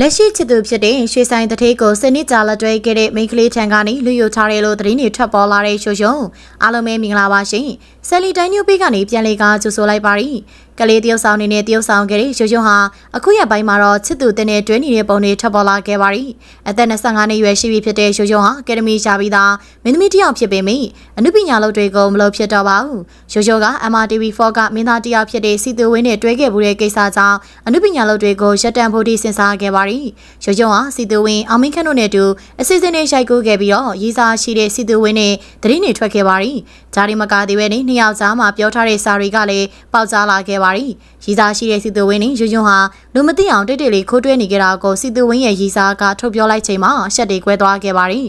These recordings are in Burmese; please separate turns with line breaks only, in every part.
လက်ရှိချစ်သူဖြစ်တဲ့ရွှေဆိုင်တထေးကိုစနစ်ကြာလက်တွဲခဲ့တဲ့မိန်းကလေးထံကနေလူယိုထားတယ်လို့သတင်းတွေထွက်ပေါ်လာတဲ့ရှိုးရှုံအားလုံးပဲမင်္ဂလာပါရှင်ဆယ်လီတိုင်းညိုပေးကနေပြန်လေကားကြိုဆိုလိုက်ပါရီ ကလေးတယောက်ဆောင်နေနဲ့တယောက်ဆောင်ခဲ့တဲ့ရှိုးရှုံဟာအခုရက်ပိုင်းမှာတော့ချစ်သူတင်တဲ့တွဲနေတဲ့ပုံတွေထွက်ပေါ်လာခဲ့ပါရီအသက်25နှစ်ရွယ်ရှိပြီဖြစ်တဲ့ရှိုးရှုံဟာအကယ်ဒမီရှာပြီးသားမင်းသမီးတစ်ယောက်ဖြစ်ပေမယ့်အနုပညာလုပ်တွေကိုမလုပ်ဖြစ်တော့ပါဘူးရှိုးရှုံက MRTV4 ကမင်းသားတစ်ယောက်ဖြစ်တဲ့စီသူဝင်းနဲ့တွဲခဲ့မှုတဲ့ကိစ္စကြောင့်အနုပညာလုပ်တွေကိုရပ်တန့်ဖို့ထိစဉ်းစားခဲ့ပါရီရုံရုံဟာစီသူဝင်းအောင်မင်းခန့်တို့နဲ့အတူအစီအစဉ်နဲ့ရိုက်ကူးခဲ့ပြီးတော့ရေးစားရှိတဲ့စီသူဝင်းနဲ့သတင်းတွေထွက်ခဲ့ပါရီ ဂျာဒီမကာသေးပဲနဲ့နှစ်ယောက်ကြားမှာပြောထားတဲ့စာတွေကလည်းပေါက်ကြားလာခဲ့ပါရီရေးစားရှိတဲ့စီသူဝင်းနဲ့ရုံရုံဟာလူမသိအောင်တိတ်တိတ်လေးခိုးတွဲနေကြတာကိုစီသူဝင်းရဲ့ရေးစားကထုတ်ပြောလိုက်ချိန်မှာရှက်တွေကွဲသွားခဲ့ပါရီ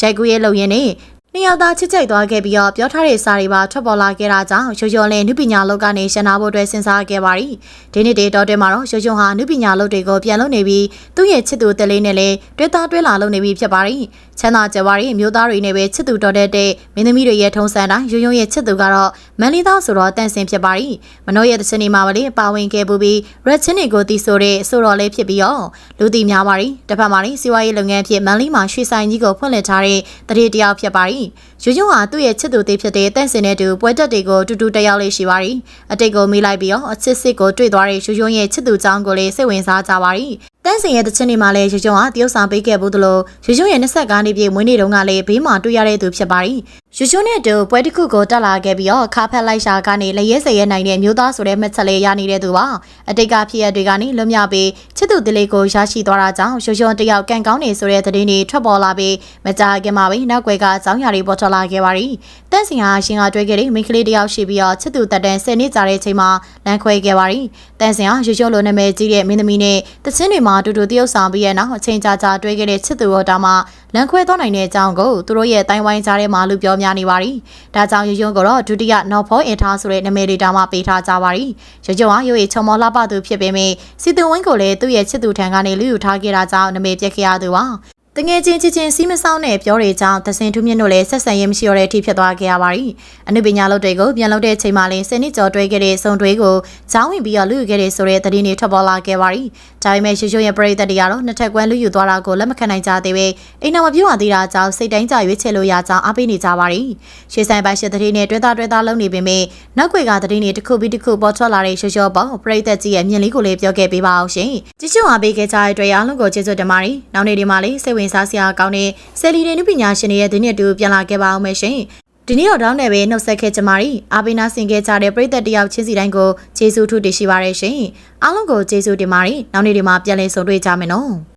ရိုက်ကူးရဲ့လုံရင်နဲ့ နှစ်ယောက်သားချစ်ကြိုက်သွားခဲ့ပြီးတော့ပြောထားတဲ့စာတွေပါထွက်ပေါ်လာခဲ့တာကြောင့်ရိုးရိုးလေးနုပညာလောကကနေရှင်းနာဖို့အတွက်စဉ်းစားခဲ့ပါရီဒီနေ့တေတော်တဲမှာတော့ရိုးရိုးဟာနုပညာလုပ်တွေကိုပြန်လုပ်နေပြီးသူ့ရဲ့ချစ်သူတက်လေးနဲ့လည်းတွဲသားတွဲလာလုပ်နေပြီးဖြစ်ပါရီချမ်းသာကြပါရီမျိုးသားတွေနဲ့ပဲချစ်သူတော်တဲ့တဲ့မင်းသမီးတွေရဲ့ထုံးစံတိုင်းရိုးရိုးရဲ့ချစ်သူကတော့မန်လေးသားဆိုတော့တန့်စင်ဖြစ်ပါရီမနိုးရဲ့တချင်နေမှာပါလေပါဝင်ခဲ့ပူပြီးရက်ချင်းတွေကိုတီးဆိုတဲ့ဆိုတော်လေးဖြစ်ပြီးတော့လူတီများပါရီတစ်ဖက်မှာလည်းစီးပွားရေးလုပ်ငန်းဖြစ်မန်လေးမှာရွှေဆိုင်ကြီးကိုဖွင့်လှစ်ထားတဲ့တရေတယောက်ဖြစ်ပါရီရွရွဟာသူ့ရဲ့ချစ်သူသေးဖြစ်တဲ့တန့်စင်တဲ့သူပွဲတက်တွေကိုတူတူတက်ရောက်လေးရှိပါရီအတိတ်ကိုမိလိုက်ပြီးတော့အချစ်စစ်ကိုတွေ့သွားတဲ့ရွရွရဲ့ချစ်သူချောင်းကိုလည်းစိတ်ဝင်စားကြပါရီတန်းစင်ရဲ့တချင်နေမှာလည်းရွရွဟာတရုတ်ဆောင်ပေးခဲ့ဘူးသလိုရွရွရဲ့25နှစ်ပြည့်မွေးနေ့တုန်းကလည်းဘေးမှာတွေ့ရတဲ့သူဖြစ်ပါရီ ရွရွနဲ့တူပွဲတစ်ခုကိုတက်လာခဲ့ပြီးတော့ခါဖက်လိုက်ရှာကနေလရဲစရဲနိုင်တဲ့မျိုးသားဆိုတဲ့မှတ်ချက်လေးရနေတဲ့သူပါအတိတ်ကဖြစ်ရတွေကနေလွတ်မြောက်ပြီးချစ်သူတလေးကိုရရှိသွားတာကြောင့်ရွရွတယောက်ကန်ကောင်းနေဆိုတဲ့သတင်းတွေထွက်ပေါ်လာပြီးမကြာခင်မှာပဲနောက်ွယ်ကအကြောင်းအရာတွေပေါ်ထွက်လာခဲ့ပါရီတန်းစင်ဟာရှင်ကတွဲခဲ့တဲ့မိန်းကလေးတယောက်ရှိပြီးတော့ချစ်သူတက်တန်း10နှစ်ကြာတဲ့အချိန်မှာလမ်းခွဲခဲ့ပါရီတန်းစင်ဟာရွရွလိုနာမည်ကြီးတဲ့မင်းသမီးနဲ့တချင်းတွေမှာတူတူတရုပ်ဆောင်ပြီးရဲ့နောက်အချိန်ကြာကြာတွဲခဲ့တဲ့ချစ်သူတော်တာမှာလမ်းခွဲသွားနိုင်တဲ့အကြောင်းကိုသူတို့ရဲ့တိုင်းဝိုင်းကြားထဲမှာလူပြောများနေပါရီဒါကြောင့်ရွရွကတော့ဒုတိယနော်ဖောအင်ထားဆိုတဲ့နာမည်တွေတာမှာပေးထားကြပါရီရွရွဟာရွေချုံမောလှပသူဖြစ်ပေမယ့်စီသူဝင်းကိုလည်းသူ့ရဲ့ချစ်သူထံကနေလူယူထားခဲ့တာကြောင့်နာမည်ပြက်ခဲ့ရသူပါ တငယ်ချင်းချစ်ချင်းစီးမဆောင်တဲ့ပြောတွေကြောင့်သစင်ထူးမြင့်တို့လည်းဆက်ဆံရေးမရှိတော့တဲ့အထိဖြစ်သွားခဲ့ရပါပြီ။အနုပညာလုပ်တွေကိုပြန်လုပ်တဲ့အချိန်မှာလည်းစနစ်ကျော်တွဲခဲ့တဲ့စုံတွဲကိုချောင်းဝင်ပြီးတော့လူယူခဲ့တဲ့ဆိုတဲ့သတင်းတွေထွက်ပေါ်လာခဲ့ပါပြီ။ဒါပေမဲ့ရွှေရွှေရဲ့ပြည်သက်တွေကတော့နှစ်ထပ်ကွမ်းလူယူသွားတာကိုလက်မခံနိုင်ကြသေးပဲအိမ်တော်မပြောင်းသေးတာကြောင့်စိတ်တိုင်းကြရွေးချယ်လို့ရကြောင်းအားပေးနေကြပါပြီ။ရွှေဆိုင်ပိုင်းရှစ်သတင်းနဲ့တွဲသားတွဲသားလုပ်နေပေမဲ့နောက်ွယ်ကသတင်းတွေတစ်ခုပြီးတစ်ခုပေါ်ထွက်လာတဲ့ရွှေရွှေပေါ့ပြည်သက်ကြီးရဲ့မြင်လေးကိုလည်းပြောခဲ့ပေးပါအောင်ရှင်။ကြည့်ရှုအားပေးခဲ့ကြတဲ့အတွက်အားလုံးကိုကျေးဇူးတင်ပါတယ်။နောက်နေ့ဒီမှာလေးစိတ်ဝင်စားစရာကောင်းတဲ့ဆယ်လီတွေနုပညာရှင်တွေရဲ့သတင်းတွေပြန်လာခဲ့ပါအောင်မယ်ရှင်။ဒီနေ့တော့တောင်းတယ်ပဲနှုတ်ဆက်ခဲ့ကြပါရီအာဘိနာဆင်ခဲ့ကြတဲ့ပြည်သက်တယောက်ချင်းစီတိုင်းကိုကျေးဇူးထူးတင်ရှိပါရရှင်အားလုံးကိုကျေးဇူးတင်ပါရီနောက်နေ့ဒီမှာပြန်လည်ဆုံတွေ့ကြမယ်နော်